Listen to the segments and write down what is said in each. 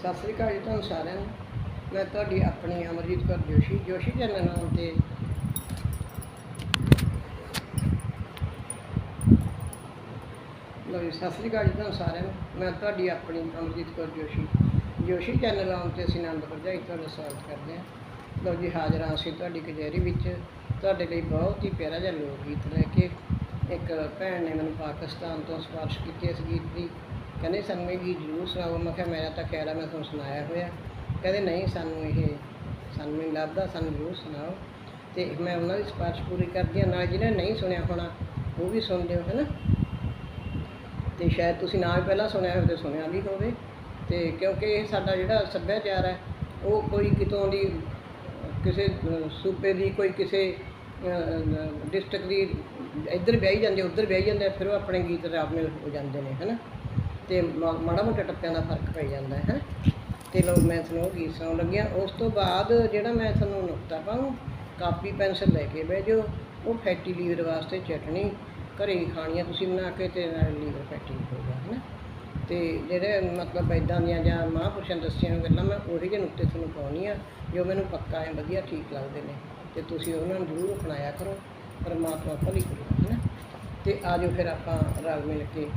ਸਤਿ ਸ੍ਰੀ ਅਕਾਲ ਜੀ ਤੁਹਾਨੂੰ ਸਾਰਿਆਂ ਨੂੰ। ਮੈਂ ਤੁਹਾਡੀ ਆਪਣੀ ਅਮਰਜੀਤ ਕੌਰ ਜੋਸ਼ੀ। ਜੋਸ਼ੀ ਚੈਨਲ ਨਾਮ ਤੇ ਲਓ ਜੀ, ਸਤਿ ਸ੍ਰੀ ਅਕਾਲ ਜੀ ਤੁਹਾਨੂੰ ਸਾਰਿਆਂ ਨੂੰ। ਮੈਂ ਤੁਹਾਡੀ ਆਪਣੀ ਅਮਰਜੀਤ ਕੌਰ ਜੋਸ਼ੀ। ਜੋਸ਼ੀ ਚੈਨਲ ਨਾਮ ਤੇ ਅਸੀਂ ਆਨੰਦ ਭਰਜਾਈ ਤੁਹਾਡਾ ਸਵਾਗਤ ਕਰਦੇ ਹਾਂ। ਲਓ ਜੀ, ਹਾਜ਼ਰ ਹਾਂ ਅਸੀਂ ਤੁਹਾਡੀ ਕਚਹਿਰੀ ਵਿੱਚ। ਤੁਹਾਡੇ ਲਈ ਬਹੁਤ ਹੀ ਪਿਆਰਾ ਜਿਹਾ ਲੋਕ ਗੀਤ ਲੈ ਕੇ ਇੱਕ ਭੈਣ ਨੇ ਮੈਨੂੰ ਪਾਕਿਸਤਾਨ ਤੋਂ ਸਿਫਾਰਿਸ਼ ਕੀਤੀ ਇਸ ਗੀਤ ਦੀ। ਕਹਿੰਦੇ ਸਾਨੂੰ ਇਹ ਗੀਤ ਜ਼ਰੂਰ ਸੁਣਾਓ। ਮੈਂ ਕਿਹਾ, ਮੇਰਾ ਤਾਂ ਖਿਆਲ ਆ, ਮੈਂ ਤੁਹਾਨੂੰ ਸੁਣਾਇਆ ਹੋਇਆ। ਕਹਿੰਦੇ ਨਹੀਂ, ਸਾਨੂੰ ਇਹ, ਸਾਨੂੰ ਨਹੀਂ ਲੱਭਦਾ, ਸਾਨੂੰ ਜ਼ਰੂਰ ਸੁਣਾਓ। ਤੇ ਮੈਂ ਉਹਨਾਂ ਦੀ ਸਿਫਾਰਿਸ਼ ਪੂਰੀ ਕਰਦੀ ਹਾਂ। ਨਾਲ ਜਿਹਨੇ ਨਹੀਂ ਸੁਣਿਆ ਹੋਣਾ, ਉਹ ਵੀ ਸੁਣ ਲਿਓ ਹੈ ਨਾ ਤੇ ਸ਼ਾਇਦ ਤੁਸੀਂ ਨਾ ਵੀ ਪਹਿਲਾਂ ਸੁਣਿਆ ਹੋਵੇ ਤੇ ਸੁਣਿਆ ਵੀ ਹੋਵੇ। ਤੇ ਕਿਉਂਕਿ ਇਹ ਸਾਡਾ ਜਿਹੜਾ ਸੱਭਿਆਚਾਰ ਹੈ, ਉਹ ਕੋਈ ਕਿਤੋਂ ਦੀ, ਕਿਸੇ ਸੂਬੇ ਦੀ, ਕੋਈ ਕਿਸੇ ਡਿਸਟ੍ਰਿਕਟ ਦੀ, ਇੱਧਰ ਵਿਆਹੀ ਜਾਂਦੇ, ਉੱਧਰ ਵਿਆਹੀ ਜਾਂਦੇ, ਫਿਰ ਉਹ ਆਪਣੇ ਗੀਤ ਰਾਮਿਲ ਹੋ ਜਾਂਦੇ ਨੇ, ਹਨਾ? ਤੇ ਮਾ- ਮਾੜਾ ਮੋਟਾ ਟੱਪਿਆਂ ਦਾ ਫ਼ਰਕ ਪੈ ਜਾਂਦਾ, ਹੈ। ਤੇ ਲੋ, ਮੈਂ ਤੁਹਾਨੂੰ ਉਹ ਗੀਤ ਸੁਣਾਉਣ ਲੱਗਿਆ ਉਸ ਤੋਂ ਬਾਅਦ ਜਿਹੜਾ ਮੈਂ ਤੁਹਾਨੂੰ ਨੁਕਤਾ ਪਾਉਂ ਕਾਪੀ ਪੈਨਸਲ ਲੈ ਕੇ ਬਹਿ ਜਾਓ। ਉਹ ਫੈਟੀ ਲੀਵਰ ਵਾਸਤੇ ਚਟਣੀ, ਘਰੇ ਹੀ ਖਾਣੀ ਆ ਤੁਸੀਂ ਬਣਾ ਕੇ ਤੇ ਨਾਲ ਲੀਵਰ ਫੈਟੀ ਹੋਊਗਾ ਹੈ ਨਾ ਤੇ ਜਿਹੜੇ ਮਤਲਬ ਇਦਾਂ ਦੀਆਂ ਜਾਂ ਮਹਾਂਪੁਰਸ਼ਾਂ ਦੱਸੀਆਂ ਹੋਈਆਂ ਗੱਲਾਂ, ਮੈਂ ਉਹਦੇ ਜਿਹੇ ਨੁਕਤੇ ਤੁਹਾਨੂੰ ਪਾਉਣੀ ਆ ਜੋ ਮੈਨੂੰ ਪੱਕਾ ਹੈ, ਵਧੀਆ, ਠੀਕ ਲੱਗਦੇ ਨੇ। ਤੇ ਤੁਸੀਂ ਉਹਨਾਂ ਨੂੰ ਜ਼ਰੂਰ ਅਪਣਾਇਆ ਕਰੋ, ਪਰਮਾਤਮਾ ਭਲੀ ਕਰੂ, ਹਨਾ। ਤੇ ਆਜੋ ਫਿਰ ਆਪਾਂ ਰਲ ਮਿਲ ਕੇ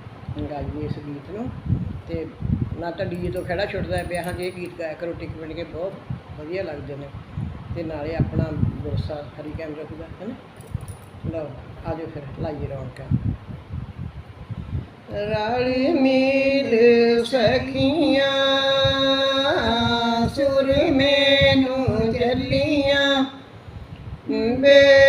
ਗਾਈਏ ਇਸ ਗੀਤ ਨੂੰ। ਤੇ ਨਾ ਤਾਂ ਡੀਜੇ ਤੋਂ ਖੜਾ ਛੁੱਟਦਾ ਹੈ ਵਿਆਹਾਂ 'ਚ ਇਹ ਗੀਤ ਗਾਇਆ ਕਰੋ ਟਿਕ ਬਣ ਕੇ ਬਹੁਤ ਵਧੀਆ ਲੱਗਦੇ ਨੇ ਤੇ ਨਾਲੇ ਆਪਣਾ ਵਿਰਸਾ ਹਰੀ ਕਾਇਮ ਰੱਖਦਾ ਹੈ ਨਾ? ਲਓ ਆਜੋ ਫਿਰ, ਲਾਈਏ ਰੌਣਕਾਂ। ਰਲ ਮਿਲ ਸਖੀਆਂ, ਸੁਰ ਮੈਨੂੰ ਚੱਲੀਆਂ ਬੇਟੀ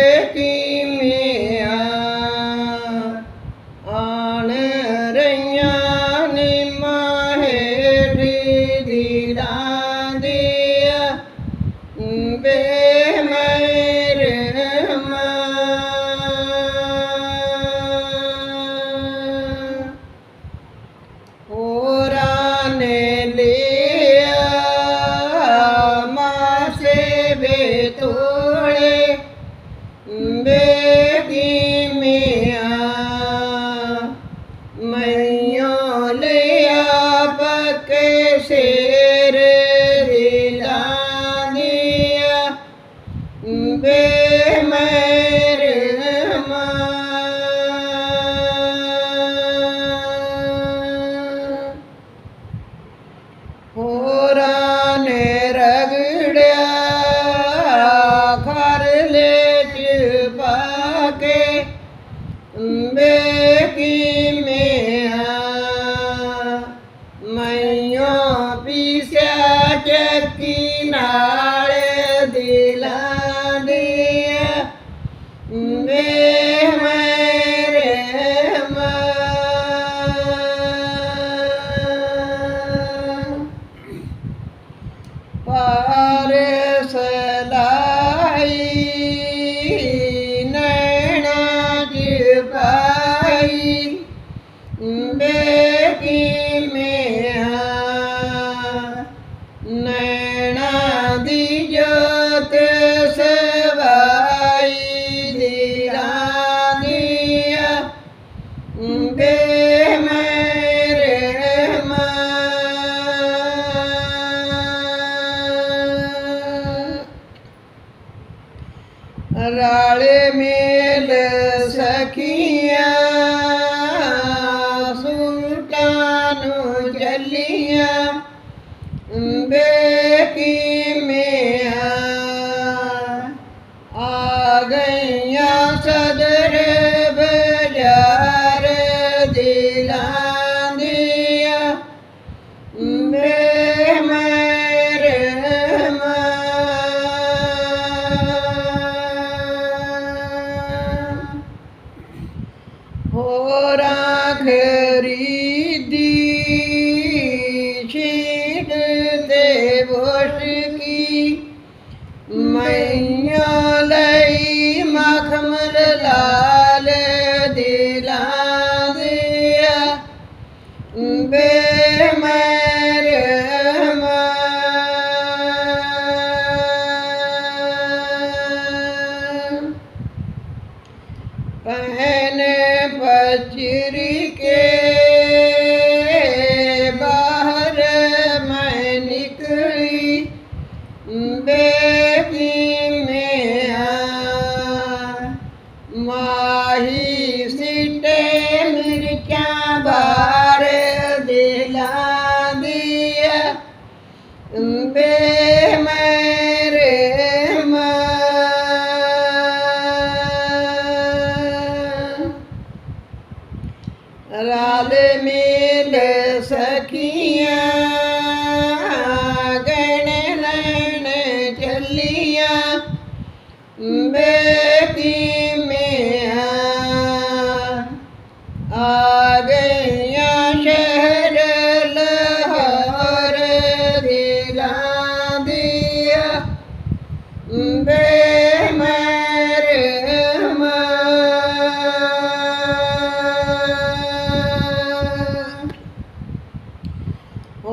ਨੂੰ ਚੱਲੀਆਂ ਬੇਕੀ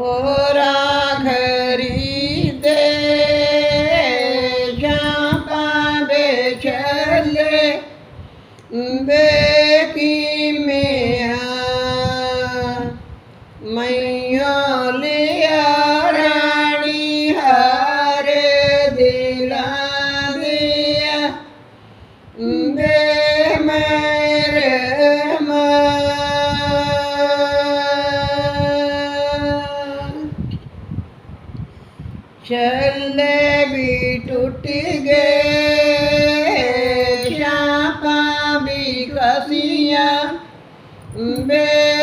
ਹੋਰਾਂ mbele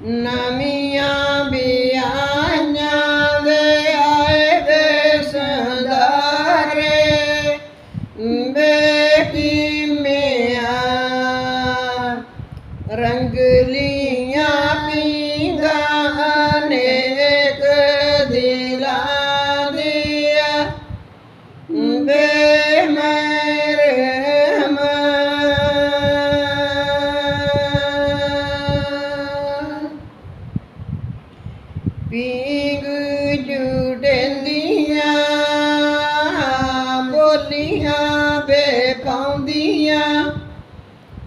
na minha vida.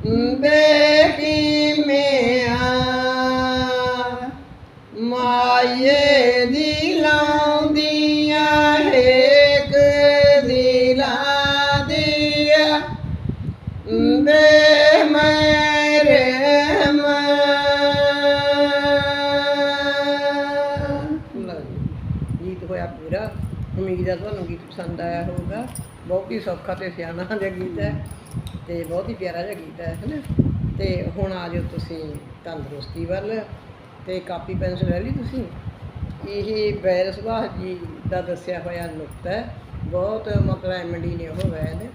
ਬੇਟੀ ਮਿਆਂ ਮਾਏ ਦੀ ਲਾਉਂਦੀਆਂ ਹੇਕ ਦਿਲਾਂ ਦੀਆਂ ਬੇ ਮੇਰੇ ਮਾਂ ਗੀਤ ਹੋਇਆ ਪੂਰਾ ਉਮੀਦ ਹੈ ਤੁਹਾਨੂੰ ਗੀਤ ਪਸੰਦ ਆਇਆ ਹੋਊਗਾ ਬਹੁਤ ਹੀ ਸੌਖਾ ਤੇ ਸਿਆਣਾ ਜਿਹਾ ਗੀਤ ਹੈ ਤੇ ਬਹੁਤ ਹੀ ਪਿਆਰਾ ਜਿਹਾ ਗੀਤ ਹੈ ਹੈਨਾ ਤੇ ਹੁਣ ਆ ਜਾਓ ਤੁਸੀਂ ਤੰਦਰੁਸਤੀ ਵੱਲ ਤੇ ਕਾਪੀ ਪੈਨਸਲ ਲੈ ਲਈ ਤੁਸੀਂ। ਇਹ ਬੈਰ ਸੁਭਾਸ਼ ਜੀ ਦਾ ਦੱਸਿਆ ਹੋਇਆ ਨੁਕਤਾ ਹੈ। ਬਹੁਤ ਮਤਲਬ ਐਮਡੀ ਨੇ ਉਹ ਵੈਦ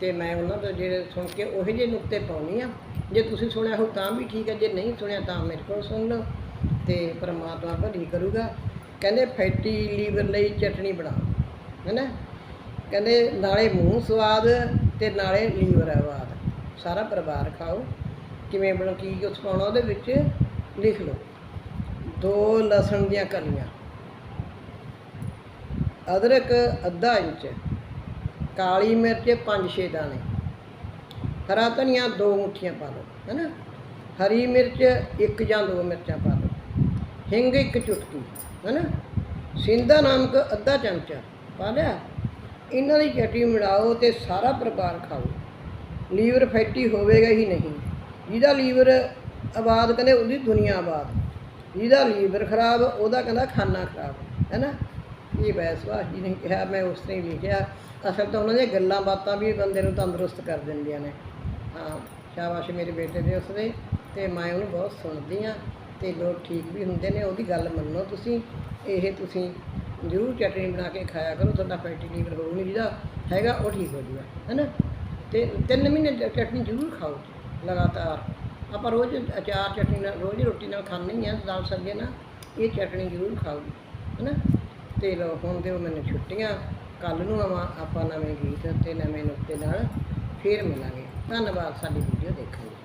ਤੇ ਮੈਂ ਉਹਨਾਂ ਤੋਂ ਜਿਹੜੇ ਸੁਣ ਕੇ ਉਹੋ ਜਿਹੇ ਨੁਕਤੇ ਪਾਉਣੀ ਆ ਜੇ ਤੁਸੀਂ ਸੁਣਿਆ ਹੋ ਤਾਂ ਵੀ ਠੀਕ ਹੈ, ਜੇ ਨਹੀਂ ਸੁਣਿਆ ਤਾਂ ਮੇਰੇ ਕੋਲ ਸੁਣ ਲਓ ਤੇ ਪਰਮਾਤਮਾ ਭਲੀ ਕਰੂਗਾ। ਕਹਿੰਦੇ ਫੈਟੀ ਲੀਵਰ ਲਈ ਚਟਣੀ ਬਣਾਓ ਹੈਨਾ ਕਹਿੰਦੇ ਨਾਲੇ ਮੂੰਹ ਸਵਾਦ ਤੇ ਨਾਲੇ ਲੀਵਰ ਆਵਾਦ ਸਾਰਾ ਪਰਿਵਾਰ ਖਾਓ। ਕਿਵੇਂ ਬਣ ਕੀ ਕੁਛ ਪਾਉਣਾ ਉਹਦੇ ਵਿੱਚ, ਲਿਖ ਲਓ। ਦੋ ਲਸਣ ਦੀਆਂ ਕਲੀਆਂ। ਅਦਰਕ ਅੱਧਾ ਇੰਚ। ਕਾਲੀ ਮਿਰਚ 5-6 ਦਾਣੇ। ਹਰਾ ਧਨੀਆ ਦੋ ਮੁੱਠੀਆਂ ਪਾ ਲਓ ਹੈਨਾ? ਹਰੀ ਮਿਰਚ ਇੱਕ ਜਾਂ ਦੋ ਮਿਰਚਾਂ ਪਾ ਲਓ ਹਿੰਗ ਇੱਕ ਚੁਟਕੀ, ਹੈਨਾ? ਸਿੰਦਾ ਨਮਕ ਅੱਧਾ ਚਮਚਾ ਪਾ ਲਿਆ। ਇਹਨਾਂ ਦੀ ਚਟਨੀ ਬਣਾਓ ਤੇ ਸਾਰਾ ਪਰਿਵਾਰ ਖਾਓ। ਲੀਵਰ ਫੈਟੀ ਹੋਵੇਗਾ ਹੀ ਨਹੀਂ। ਜਿਹਦਾ ਲੀਵਰ ਆਬਾਦ ਕਹਿੰਦੇ ਉਹਦੀ ਦੁਨੀਆ ਆਬਾਦ। ਜਿਹਦਾ ਲੀਵਰ ਖਰਾਬ, ਉਹਦਾ ਕਹਿੰਦਾ ਖਾਨਾ ਖਰਾਬ। ਹੈ ਨਾ ਇਹ ਬੈਸਵਾਸ ਜੀ ਨੇ ਕਿਹਾ, ਮੈਂ ਉਸ ਤਰ੍ਹਾਂ ਹੀ ਲਿਖਿਆ ਅਸਲ ਤਾਂ ਉਹਨਾਂ ਦੀਆਂ ਗੱਲਾਂ ਬਾਤਾਂ ਵੀ ਬੰਦੇ ਨੂੰ ਤੰਦਰੁਸਤ ਕਰ ਦਿੰਦੀਆਂ ਨੇ। ਹਾਂ, ਸ਼ਾਬਾਸ਼ ਮੇਰੇ ਬੇਟੇ ਦੇ ਉਸਦੇ ਤੇ ਮੈਂ ਉਹਨੂੰ ਬਹੁਤ ਸੁਣਦੀ ਆ ਤੇ ਲੋਕ ਠੀਕ ਵੀ ਹੁੰਦੇ ਨੇ, ਉਹਦੀ ਗੱਲ ਮੰਨੋ ਤੁਸੀਂ। ਇਹ ਤੁਸੀਂ ਜ਼ਰੂਰ ਚਟਨੀ ਬਣਾ ਕੇ ਖਾਇਆ ਕਰੋ, ਤੁਹਾਡਾ ਫੈਟੀ ਲੀਵਰ ਹੋਊ ਜਿਹਦਾ ਹੈਗਾ, ਉਹ ਠੀਕ ਹੋ ਜੂਗਾ, ਹੈਨਾ? ਤੇ ਤਿੰਨ ਮਹੀਨੇ ਚਟਨੀ ਜ਼ਰੂਰ ਖਾਓ, ਲਗਾਤਾਰ। ਆਪਾਂ ਰੋਜ਼ ਅਚਾਰ ਚਟਨੀ ਨਾਲ, ਰੋਜ਼ ਰੋਟੀ ਨਾਲ ਖਾਂਦੇ ਹੀ ਆ ਦਾਲ ਸਬਜ਼ੀ ਨਾਲ, ਇਹ ਚਟਨੀ ਜ਼ਰੂਰ ਖਾਓ, ਹੈਨਾ? ਤੇ ਲੋ ਹੁਣ ਦਿਓ ਮੈਨੂੰ ਛੁੱਟੀਆਂ ਕੱਲ ਨੂੰ ਆਵਾਂ, ਆਪਾਂ ਨਵੇਂ ਗੀਤ ਤੇ ਨਵੇਂ ਨੁਕਤੇ ਨਾਲ ਫੇਰ ਮਿਲਾਂਗੇ। ਧੰਨਵਾਦ, ਸਾਡੀ ਵੀਡੀਓ ਦੇਖਣ ਲਈ।